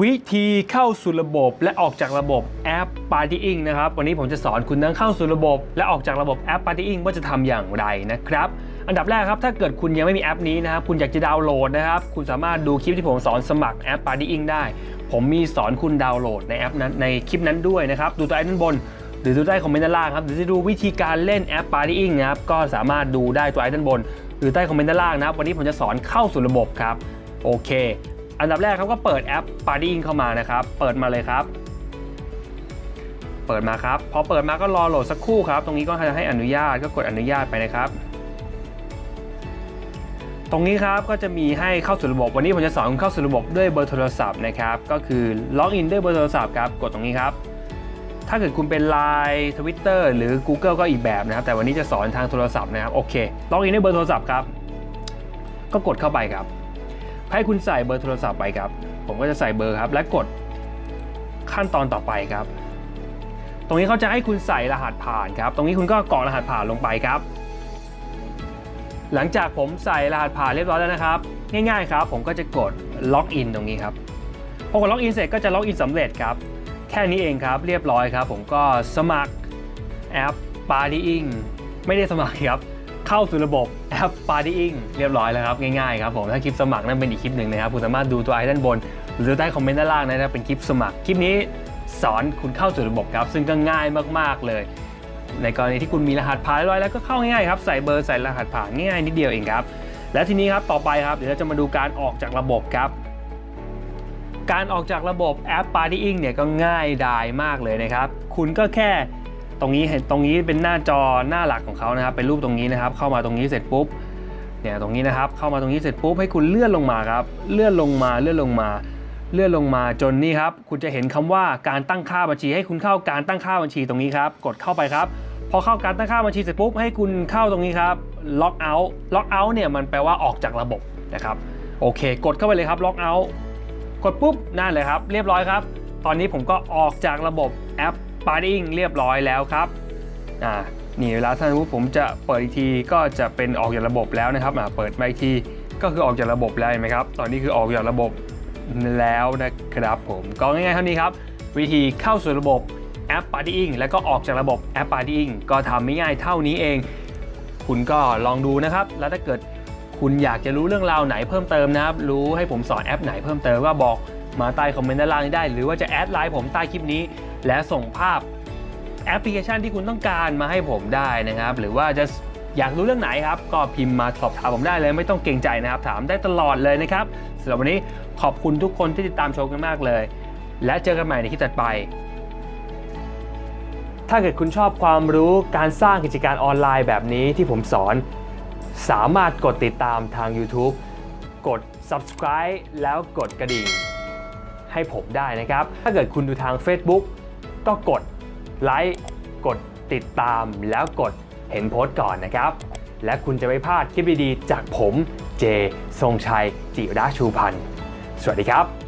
วิธีเข้าสู่ระบบและออกจากระบบแอป Partying นะครับ วันนี้ผมจะสอนคุณทั้งเข้าสู่ระบบ และออกจากระบบแอป Partying ว่าจะทำอย่างไรนะครับ อันดับแรกครับ ถ้าเกิดคุณยังไม่มีแอปนี้นะครับคุณอยากจะดาวน์โหลดนะครับ คุณสามารถดูคลิปที่ผมสอนสมัครแอป Partying ได้ ผมมีสอนคุณดาวน์โหลดในแอปนั้นในคลิปนั้นด้วยนะครับ ดูตัวไอ้ด้านบน หรือดูใต้คอมเมนต์ด้านล่างครับหรือจะดูวิธีการเล่นแอป Partying นะครับก็สามารถดูได้ตัวไอ้ด้านบน หรือใต้คอมเมนต์ด้านล่างนะครับ วันนี้ผมจะสอนเข้าสู่ระบบครับโอเค อันดับแรกครับก็เปิดแอป p a r t y เข้ามานะครับ เปิดมาเลยครับ เปิดมาครับ พอเปิดมาก็รอโหลดสักครู่ครับ ตรงนี้ก็จะให้อนุญาตก็กดอนุญาตไปนะครับ ตรงนี้ครับก็จะมีให้เข้าสู่ระบบ วันนี้ผมจะสอนเข้าสู่ระบบด้วยเบอร์โทรศัพท์นะครับ ก็คือล็อกอินด้วยเบอร์โทรศัพท์ครับ กดตรงนี้ครับ ถ้าเกิดคุณเป็น Line Twitter หรือ Google ก็อีกแบบนะครับ แต่วันนี้จะสอนทางโทรศัพท์นะครับ โอเค ล็อกอินด้วยเบอร์โทรศัพท์ครับ ก็กดเข้าไปครับ ให้คุณใส่เบอร์โทรศัพท์ไปครับ ผมก็จะใส่เบอร์ครับ และกดขั้นตอนต่อไปครับ ตรงนี้เขาจะให้คุณใส่รหัสผ่านครับ ตรงนี้คุณก็กรอกรหัสผ่านลงไปครับ หลังจากผมใส่รหัสผ่านเรียบร้อยแล้วนะครับ ง่ายๆครับ ผมก็จะกดล็อกอินตรงนี้ครับพอกดล็อกอินเสร็จก็จะล็อกอินสำเร็จครับ แค่นี้เองครับ เรียบร้อยครับ ผมก็สมัครแอป Partying ไม่ได้สมัครครับ เข้าสู่ระบบแอป Partying เรียบร้อยแล้วครับ ง่ายๆครับผม ถ้าคลิปสมัครนั่นเป็นอีกคลิปหนึ่งนะครับ คุณสามารถดูตัวไอ้ด้านบน หรือใต้คอมเมนต์ด้านล่างนะครับเป็นคลิปสมัคร คลิปนี้สอนคุณเข้าสู่ระบบครับ ซึ่งก็ง่ายมากๆเลย ในกรณีที่คุณมีรหัสผ่านเรียบร้อยแล้วก็เข้าง่ายๆครับใส่เบอร์ใส่รหัสผ่านง่ายนิดเดียวเองครับและทีนี้ครับต่อไปครับเดี๋ยวเราจะมาดูการออกจากระบบครับการออกจากระบบแอป Partying เนี่ยก็ง่ายดายมากเลยนะครับ คุณก็แค่ ตรงนี้เห็นตรงนี้เป็นหน้าจอหน้าหลักของเขานะครับ เป็นรูปตรงนี้นะครับ เข้ามาตรงนี้เสร็จปุ๊บเนี่ยตรงนี้นะครับ เข้ามาตรงนี้เสร็จปุ๊บให้คุณเลื่อนลงมาครับเลื่อนลงมาเลื่อนลงมา เลื่อนลงมาจนนี่ครับ คุณจะเห็นคำว่าการตั้งค่าบัญชี ให้คุณเข้าการตั้งค่าบัญชีตรงนี้ครับ กดเข้าไปครับพอเข้าการตั้งค่าบัญชีเสร็จปุ๊บให้คุณเข้าตรงนี้ครับล็อกเอาท์ล็อกเอาท์เนี่ยมันแปลว่าออกจากระบบนะครับโอเค กดเข้าไปเลยครับล็อกเอาท์กดปุ๊บนั่นเลยครับ เรียบร้อยครับ ตอนนี้ผมก็ออกจากระบบแอป Partying เรียบร้อยแล้วครับอ่านี่เวลาท่านรู้ผมจะเปิดอีกทีก็จะเป็นออกจากระบบแล้วนะครับอ่าเปิดมาอีกทีก็คือออกจากระบบแล้วเห็นไหมครับ ตอนนี้คือออกจากระบบแล้วนะครับผมก็ง่ายๆเท่านี้ครับ วิธีเข้าสู่ระบบแอป Partying แล้วก็ออกจากระบบแอป Partying ก็ทำไม่ง่ายเท่านี้เอง คุณก็ลองดูนะครับ แล้วถ้าเกิดคุณอยากจะรู้เรื่องราวไหนเพิ่มเติมนะครับ รู้ให้ผมสอนแอปไหนเพิ่มเติมก็บอกมาใต้คอมเมนต์ด้านล่างได้ หรือว่าจะแอดไลน์ผมใต้คลิปนี้ และส่งภาพแอปพลิเคชันที่คุณต้องการมาให้ผมได้นะครับ หรือว่าจะอยากรู้เรื่องไหนครับ ก็พิมพ์มาสอบถามผมได้เลยไม่ต้องเกรงใจนะครับ ถามได้ตลอดเลยนะครับสำหรับวันนี้ขอบคุณทุกคนที่ติดตามชมกันมากเลย และเจอกันใหม่ในคลิปถัดไป ถ้าเกิดคุณชอบความรู้การสร้างกิจการออนไลน์แบบนี้ที่ผมสอน สามารถกดติดตามทาง YouTube กด subscribe แล้วกดกระดิ่งให้ผมได้นะครับ ถ้าเกิดคุณดูทาง Facebook ก็กดไลค์กดติดตามแล้วกดเห็นโพสต์ก่อนนะครับ และคุณจะไม่พลาดคลิปดีๆ จากผมเจทรงชัยจิราชูพันธ์สวัสดีครับ